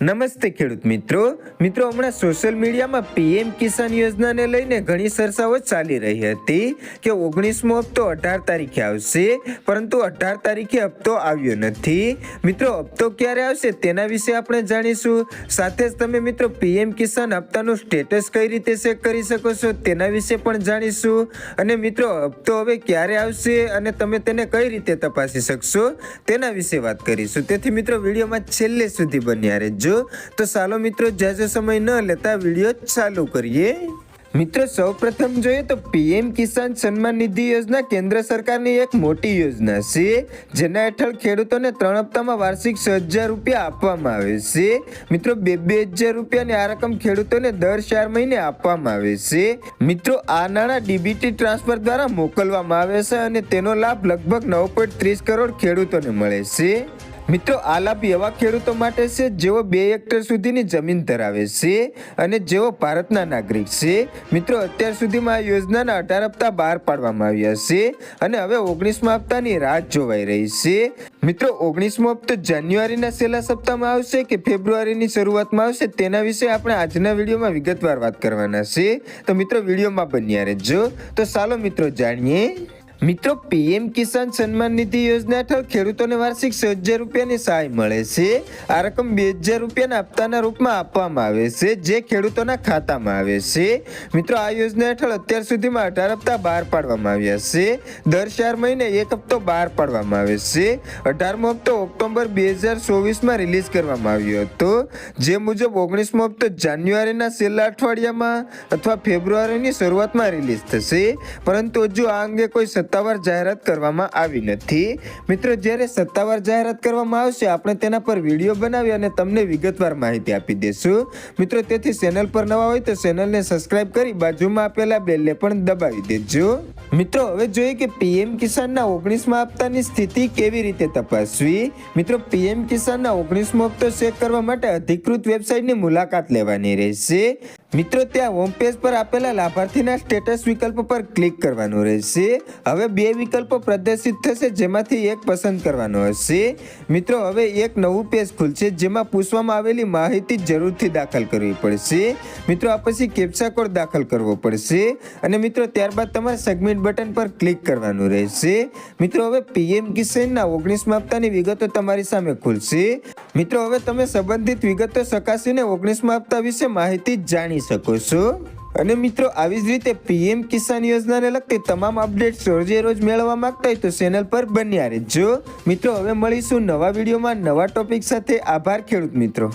નમસ્તે ખેડૂત મિત્રો. મિત્રો, હમણાં સોશિયલ મીડિયામાં પીએમ કિસાન યોજનાને લઈને ઘણી ચર્ચાઓ ચાલી રહી હતી કે ઓગણીસમો હપ્તો અઢાર તારીખે આવશે, પરંતુ અઢાર તારીખે હપ્તો આવ્યો નથી. મિત્રો, હપ્તો ક્યારે આવશે તેના વિશે આપણે જાણીશું. સાથે જ તમે મિત્રો પીએમ કિસાન હપ્તાનું સ્ટેટસ કઈ રીતે ચેક કરી શકો છો તેના વિશે પણ જાણીશું. અને મિત્રો, હપ્તો હવે ક્યારે આવશે અને તમે તેને કઈ રીતે તપાસી શકશો તેના વિશે વાત કરીશું. તેથી મિત્રો, વિડીયોમાં છેલ્લે સુધી બન્યા રહેજો. તો ચાલો મિત્રો જાજો સમય ન લેતા વીડિયો ચાલુ કરીએ. મિત્રો, સૌપ્રથમ જોઈએ તો પીએમ કિસાન સન્માન નિધિ યોજના કેન્દ્ર સરકારની એક મોટી યોજના છે, જેના હેઠળ ખેડૂતોને ત્રણ હપ્તામાં વાર્ષિક છ હજાર રૂપિયા આપવામાં આવે છે. મિત્રો, બે બે હજાર રૂપિયાની આ રકમ ખેડૂતોને દર ચાર મહિને આપવામાં આવે છે. મિત્રો, આ નાણાં ડીબીટી ટ્રાન્સફર દ્વારા મોકલવામાં આવે છે અને તેનો લાભ લગભગ નવ પોઈન્ટ ત્રીસ કરોડ ખેડૂતોને મળે છે. મિત્રો આ લાભ એવા ખેડૂતો માટે છે જેઓ બે હેક્ટર સુધીની જમીન ધરાવે છે અને જેઓ ભારતના નાગરિક છે. મિત્રો, અત્યાર સુધીમાં આ યોજનાના અઢાર હપ્તા બહાર પાડવામાં આવ્યા છે અને હવે ઓગણીસમા હપ્તાની રાહ જોવાઈ રહી છે. મિત્રો, ઓગણીસમો હપ્તો જાન્યુઆરીના છેલ્લા સપ્તાહમાં આવશે કે ફેબ્રુઆરીની શરૂઆતમાં આવશે તેના વિશે આપણે આજના વિડીયોમાં વિગતવાર વાત કરવાના છે. તો મિત્રો, વિડીયોમાં બન્યા રહેજો. તો ચાલો મિત્રો, જાણીએ મિત્રો, પીએમ કિસાન સન્માન નિધિ યોજના હેઠળ ખેડૂતોને વાર્ષિક છ હજાર રૂપિયાની સહાય મળે છે. આ રકમ બે હજાર રૂપિયાના હપ્તાના રૂપમાં આપવામાં આવે છે, જે ખેડૂતોના ખાતામાં આવે છે. મિત્રો, આ યોજના હેઠળ અત્યાર સુધીમાં અઢાર હપ્તા બહાર પાડવામાં આવ્યા છે. દર ચાર મહિને એક હપ્તો બહાર પાડવામાં આવે છે. અઢારમો હપ્તો ઓક્ટોબર બે હજાર ચોવીસમાં રિલીઝ કરવામાં આવ્યો હતો. જે મુજબ, ઓગણીસમો હપ્તો જાન્યુઆરીના છેલ્લા અઠવાડિયામાં અથવા ફેબ્રુઆરીની શરૂઆતમાં રિલીઝ થશે. પરંતુ હજુ આ અંગે કોઈ સત્તાવાર જાહેરાત કરવામાં આવી નથી. મિત્રો, જ્યારે સત્તાવાર જાહેરાત કરવામાં આવશે, આપણે તેના પર વીડિયો બનાવી અને તમને વિગતવાર માહિતી આપી દેશું. મિત્રો, તેથી ચેનલ પર નવા હોય તો ચેનલને સબસ્ક્રાઇબ કરી બાજુમાં આપેલા બેલને પણ દબાવી દેજો. મિત્રો, હવે જોઈએ કે પીએમ કિસાનના ઓગણીસમા હપ્તાની સ્થિતિ કેવી રીતે તપાસવી? મિત્રો, પીએમ કિસાનના ઓગણીસમો હપ્તો ચેક કરવા માટે અધિકૃત વેબસાઇટની મુલાકાત લેવાની રહેશે. મિત્રો, ત્યાં હોમ પેજ પર આપેલા લાભાર્થીના સ્ટેટસ વિકલ્પ પર ક્લિક કરવાનું રહેશે. હવે બે વિકલ્પો પ્રદર્શિત થશે, જેમાંથી એક પસંદ કરવાનો હશે. મિત્રો, હવે એક નવું પેજ ખુલશે, જેમાં પૂછવામાં આવેલી માહિતી જરૂરથી દાખલ કરવી પડશે. મિત્રો, આ પછી કેપ્સા કોડ દાખલ કરવો પડશે. અને મિત્રો, ત્યારબાદ તમારે સબમિટ બટન પર ક્લિક કરવાનું રહેશે. મિત્રો, હવે પીએમ કિસાનના ઓગણીસમા હપ્તાની વિગતો તમારી સામે ખુલશે. મિત્રો, હવે તમે સંબંધિત વિગતો ચકાસીને ઓગણીસમા હપ્તા વિશે માહિતી જાણી શકો છો? અને મિત્રો, આવી જ રીતે પીએમ કિસાન યોજનાને લગતી તમામ અપડેટ્સ રોજે રોજ મેળવવા માંગતા હોય તો ચેનલ પર બન્યા રહેજો. મિત્રો, હવે મળીશું નવા વિડીયોમાં નવા ટોપિક સાથે. આભાર ખેડૂત મિત્રો.